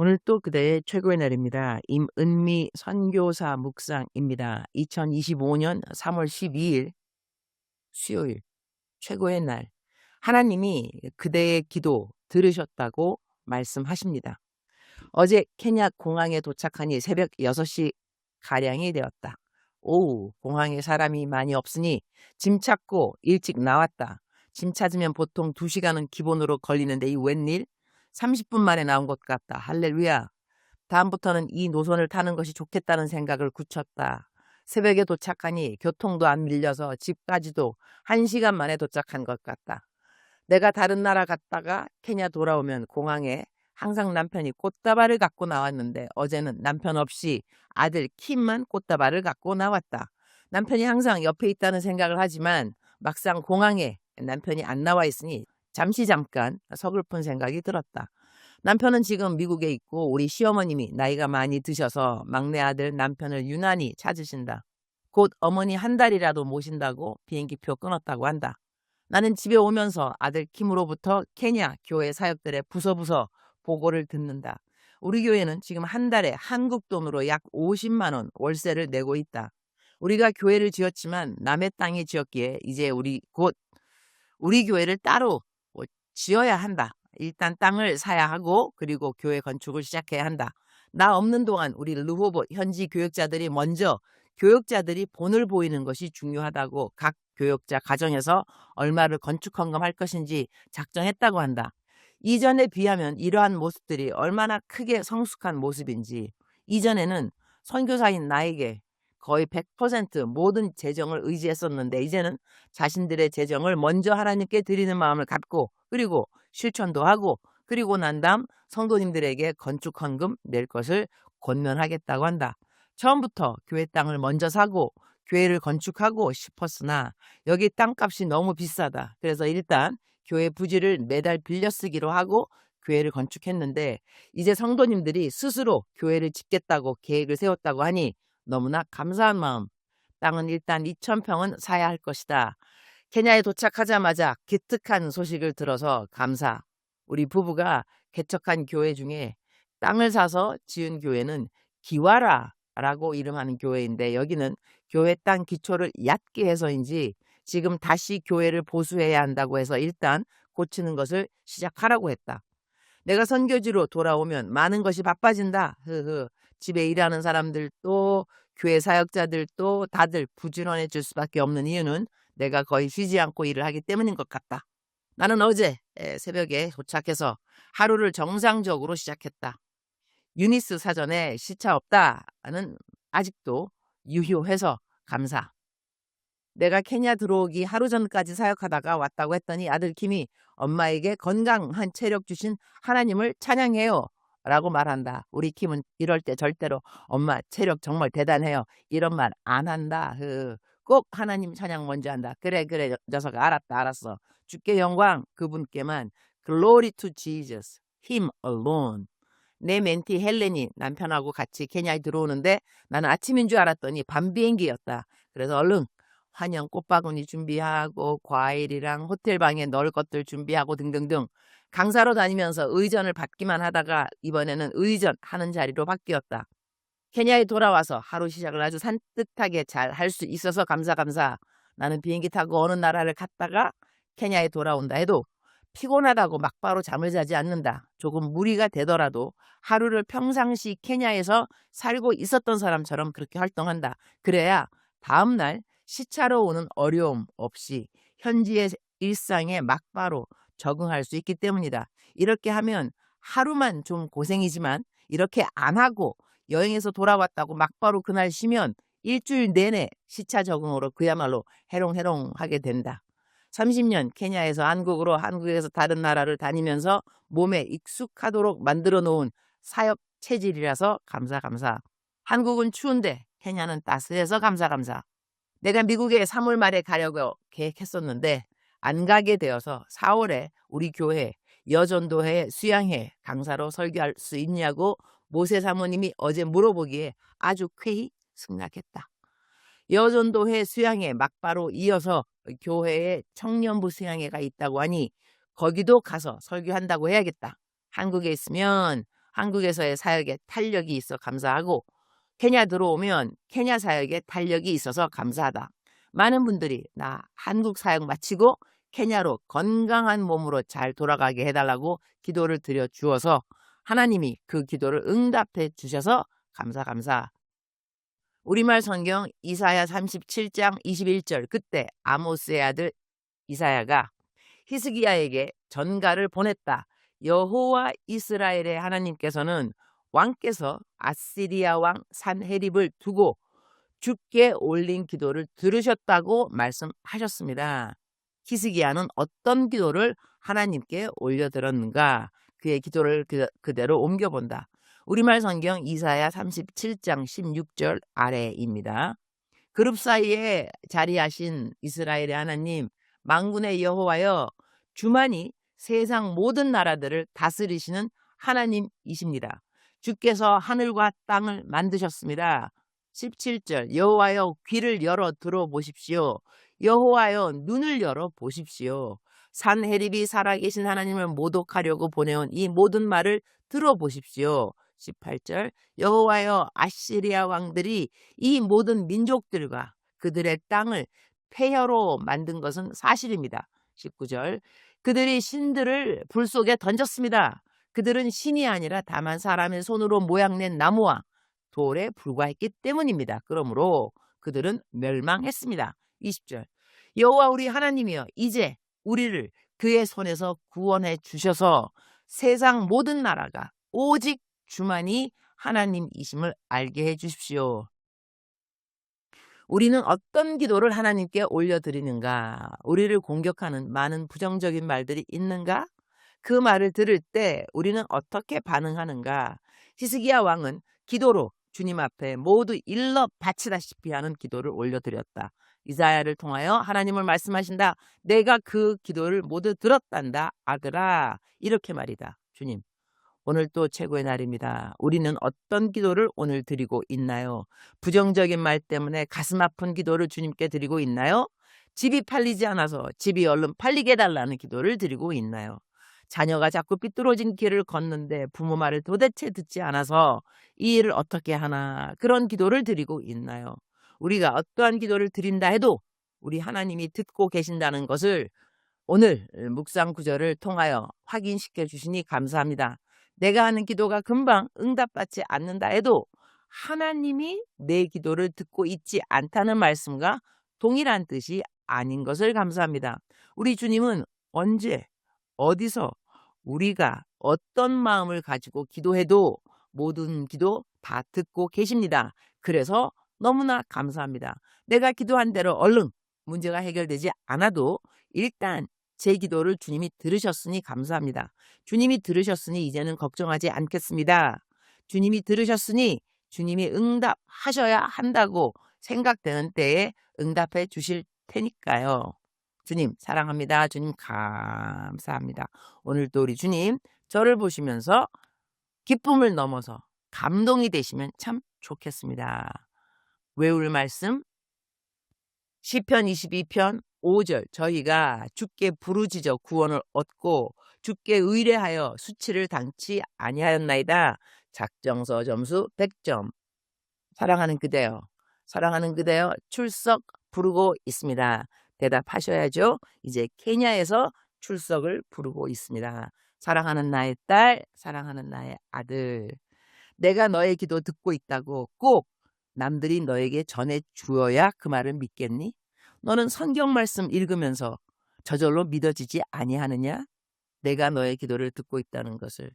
오늘 또 그대의 최고의 날입니다. 임은미 선교사 묵상입니다. 2025년 3월 12일 수요일 최고의 날. 하나님이 그대의 기도 들으셨다고 말씀하십니다. 어제 케냐 공항에 도착하니 새벽 6시 가량이 되었다. 오후 공항에 사람이 많이 없으니 짐 찾고 일찍 나왔다. 짐 찾으면 보통 2시간은 기본으로 걸리는데 이 웬일? 30분 만에 나온 것 같다. 할렐루야. 다음부터는 이 노선을 타는 것이 좋겠다는 생각을 굳혔다. 새벽에 도착하니 교통도 안 밀려서 집까지도 1시간 만에 도착한 것 같다. 내가 다른 나라 갔다가 케냐 돌아오면 공항에 항상 남편이 꽃다발을 갖고 나왔는데 어제는 남편 없이 아들 킴만 꽃다발을 갖고 나왔다. 남편이 항상 옆에 있다는 생각을 하지만 막상 공항에 남편이 안 나와 있으니 잠시 잠깐 서글픈 생각이 들었다. 남편은 지금 미국에 있고 우리 시어머님이 나이가 많이 드셔서 막내 아들 남편을 유난히 찾으신다. 곧 어머니 한 달이라도 모신다고 비행기표 끊었다고 한다. 나는 집에 오면서 아들 킴으로부터 케냐 교회 사역들의 부서부서 보고를 듣는다. 우리 교회는 지금 한 달에 한국 돈으로 약 50만 원 월세를 내고 있다. 우리가 교회를 지었지만 남의 땅에 지었기에 이제 우리 곧 우리 교회를 따로 뭐 지어야 한다. 일단 땅을 사야 하고 그리고 교회 건축을 시작해야 한다. 나 없는 동안 우리 르호보 현지 교역자들이 먼저 교역자들이 본을 보이는 것이 중요하다고 각 교역자 가정에서 얼마를 건축 헌금할 것인지 작정했다고 한다. 이전에 비하면 이러한 모습들이 얼마나 크게 성숙한 모습인지 이전에는 선교사인 나에게 거의 100% 모든 재정을 의지했었는데 이제는 자신들의 재정을 먼저 하나님께 드리는 마음을 갖고 그리고 실천도 하고 그리고 난 다음 성도님들에게 건축 헌금 낼 것을 권면하겠다고 한다. 처음부터 교회 땅을 먼저 사고 교회를 건축하고 싶었으나 여기 땅값이 너무 비싸다. 그래서 일단 교회 부지를 매달 빌려 쓰기로 하고 교회를 건축했는데 이제 성도님들이 스스로 교회를 짓겠다고 계획을 세웠다고 하니 너무나 감사한 마음. 땅은 일단 2천평은 사야 할 것이다. 케냐에 도착하자마자 기특한 소식을 들어서 감사. 우리 부부가 개척한 교회 중에 땅을 사서 지은 교회는 기와라라고 이름하는 교회인데 여기는 교회 땅 기초를 얕게 해서인지 지금 다시 교회를 보수해야 한다고 해서 일단 고치는 것을 시작하라고 했다. 내가 선교지로 돌아오면 많은 것이 바빠진다. 흐흐. 집에 일하는 사람들도 교회 사역자들도 다들 부지런해질 수밖에 없는 이유는 내가 거의 쉬지 않고 일을 하기 때문인 것 같다. 나는 어제 새벽에 도착해서 하루를 정상적으로 시작했다. 유니스 사전에 시차 없다는 아직도 유효해서 감사. 내가 케냐 들어오기 하루 전까지 사역하다가 왔다고 했더니 아들 김이 엄마에게 건강한 체력 주신 하나님을 찬양해요. 라고 말한다. 우리 킴은 이럴 때 절대로 엄마 체력 정말 대단해요. 이런 말 안 한다. 꼭 하나님 찬양 먼저 한다. 그래 그래 녀석아 알았다 알았어. 주께 영광 그분께만 Glory to Jesus. Him alone. 내 멘티 헬렌이 남편하고 같이 케냐에 들어오는데 나는 아침인 줄 알았더니 밤 비행기였다. 그래서 얼른 환영 꽃바구니 준비하고 과일이랑 호텔 방에 넣을 것들 준비하고 등등등 강사로 다니면서 의전을 받기만 하다가 이번에는 의전 하는 자리로 바뀌었다. 케냐에 돌아와서 하루 시작을 아주 산뜻하게 잘 할 수 있어서 감사 감사. 나는 비행기 타고 어느 나라를 갔다가 케냐에 돌아온다 해도 피곤하다고 막바로 잠을 자지 않는다. 조금 무리가 되더라도 하루를 평상시 케냐에서 살고 있었던 사람처럼 그렇게 활동한다. 그래야 다음날 시차로 오는 어려움 없이 현지의 일상에 막바로 적응할 수 있기 때문이다. 이렇게 하면 하루만 좀 고생이지만 이렇게 안 하고 여행에서 돌아왔다고 막바로 그날 쉬면 일주일 내내 시차 적응으로 그야말로 해롱해롱 하게 된다. 30년 케냐에서 한국으로 한국에서 다른 나라를 다니면서 몸에 익숙하도록 만들어 놓은 사역 체질이라서 감사 감사. 한국은 추운데 케냐는 따스해서 감사 감사. 내가 미국에 3월 말에 가려고 계획했었는데 안 가게 되어서 4월에 우리 교회 여전도회 수양회 강사로 설교할 수 있냐고 모세 사모님이 어제 물어보기에 아주 쾌히 승낙했다. 여전도회 수양회 막바로 이어서 교회에 청년부 수양회가 있다고 하니 거기도 가서 설교한다고 해야겠다. 한국에 있으면 한국에서의 사역에 탄력이 있어 감사하고 케냐 들어오면 케냐 사역에 탄력이 있어서 감사하다. 많은 분들이 나 한국 사역 마치고 케냐로 건강한 몸으로 잘 돌아가게 해달라고 기도를 드려 주어서 하나님이 그 기도를 응답해 주셔서 감사 감사. 우리말 성경 이사야 37장 21절 그때 아모스의 아들 이사야가 히스기야에게 전가를 보냈다. 여호와 이스라엘의 하나님께서는 왕께서 아시리아 왕 산헤립을 두고 죽게 올린 기도를 들으셨다고 말씀하셨습니다. 히스기야는 어떤 기도를 하나님께 올려들었는가? 그의 기도를 그, 그대로 옮겨본다. 우리말 성경 이사야 37장 16절 아래입니다. 그룹 사이에 자리하신 이스라엘의 하나님 망군의 여호와여 주만이 세상 모든 나라들을 다스리시는 하나님이십니다. 주께서 하늘과 땅을 만드셨습니다. 17절 여호와여 귀를 열어 들어보십시오. 여호와여 눈을 열어 보십시오. 산헤립이 살아계신 하나님을 모독하려고 보내온 이 모든 말을 들어보십시오. 18절 여호와여 아시리아 왕들이 이 모든 민족들과 그들의 땅을 폐허로 만든 것은 사실입니다. 19절 그들이 신들을 불 속에 던졌습니다. 그들은 신이 아니라 다만 사람의 손으로 모양낸 나무와 돌에 불과했기 때문입니다. 그러므로 그들은 멸망했습니다. 20절 여호와 우리 하나님이여 이제 우리를 그의 손에서 구원해 주셔서 세상 모든 나라가 오직 주만이 하나님이심을 알게 해 주십시오. 우리는 어떤 기도를 하나님께 올려드리는가? 우리를 공격하는 많은 부정적인 말들이 있는가? 그 말을 들을 때 우리는 어떻게 반응하는가? 히스기야 왕은 기도로 주님 앞에 모두 일러 바치다시피 하는 기도를 올려드렸다. 이사야를 통하여 하나님을 말씀하신다. 내가 그 기도를 모두 들었단다. 아들아. 이렇게 말이다. 주님. 오늘 또 최고의 날입니다. 우리는 어떤 기도를 오늘 드리고 있나요? 부정적인 말 때문에 가슴 아픈 기도를 주님께 드리고 있나요? 집이 팔리지 않아서 집이 얼른 팔리게 해달라는 기도를 드리고 있나요? 자녀가 자꾸 삐뚤어진 길을 걷는데 부모 말을 도대체 듣지 않아서 이 일을 어떻게 하나 그런 기도를 드리고 있나요? 우리가 어떠한 기도를 드린다 해도 우리 하나님이 듣고 계신다는 것을 오늘 묵상 구절을 통하여 확인시켜 주시니 감사합니다. 내가 하는 기도가 금방 응답받지 않는다 해도 하나님이 내 기도를 듣고 있지 않다는 말씀과 동일한 뜻이 아닌 것을 감사합니다. 우리 주님은 언제, 어디서, 우리가 어떤 마음을 가지고 기도해도 모든 기도 다 듣고 계십니다. 그래서 너무나 감사합니다. 내가 기도한 대로 얼른 문제가 해결되지 않아도 일단 제 기도를 주님이 들으셨으니 감사합니다. 주님이 들으셨으니 이제는 걱정하지 않겠습니다. 주님이 들으셨으니 주님이 응답하셔야 한다고 생각되는 때에 응답해 주실 테니까요. 주님 사랑합니다. 주님 감사합니다. 오늘도 우리 주님 저를 보시면서 기쁨을 넘어서 감동이 되시면 참 좋겠습니다. 외울 말씀 시편 22편 5절 저희가 주께 부르짖어 구원을 얻고 주께 의뢰하여 수치를 당치 아니하였나이다. 작정서 점수 100점. 사랑하는 그대여. 사랑하는 그대여 출석 부르고 있습니다. 대답하셔야죠. 이제 케냐에서 출석을 부르고 있습니다. 사랑하는 나의 딸, 사랑하는 나의 아들. 내가 너의 기도 듣고 있다고 꼭 남들이 너에게 전해 주어야 그 말을 믿겠니? 너는 성경 말씀 읽으면서 저절로 믿어지지 아니하느냐? 내가 너의 기도를 듣고 있다는 것을.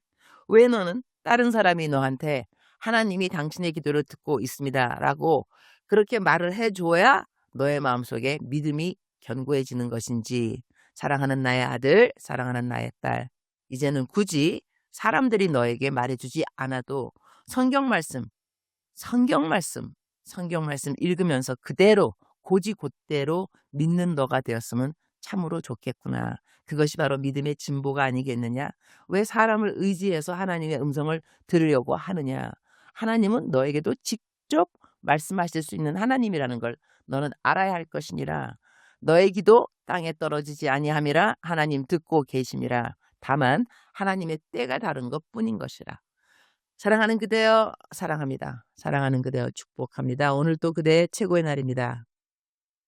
왜 너는 다른 사람이 너한테 하나님이 당신의 기도를 듣고 있습니다. 라고 그렇게 말을 해줘야 너의 마음속에 믿음이 견고해지는 것인지 사랑하는 나의 아들, 사랑하는 나의 딸. 이제는 굳이 사람들이 너에게 말해주지 않아도 성경 말씀, 성경 말씀, 성경 말씀 읽으면서 그대로 고지 곧대로 믿는 너가 되었으면 참으로 좋겠구나. 그것이 바로 믿음의 진보가 아니겠느냐? 왜 사람을 의지해서 하나님의 음성을 들으려고 하느냐? 하나님은 너에게도 직접 말씀하실 수 있는 하나님이라는 걸 너는 알아야 할 것이니라. 너의 기도 땅에 떨어지지 아니함이라 하나님 듣고 계심이라. 다만 하나님의 때가 다른 것 뿐인 것이라. 사랑하는 그대여 사랑합니다. 사랑하는 그대여 축복합니다. 오늘도 그대 최고의 날입니다.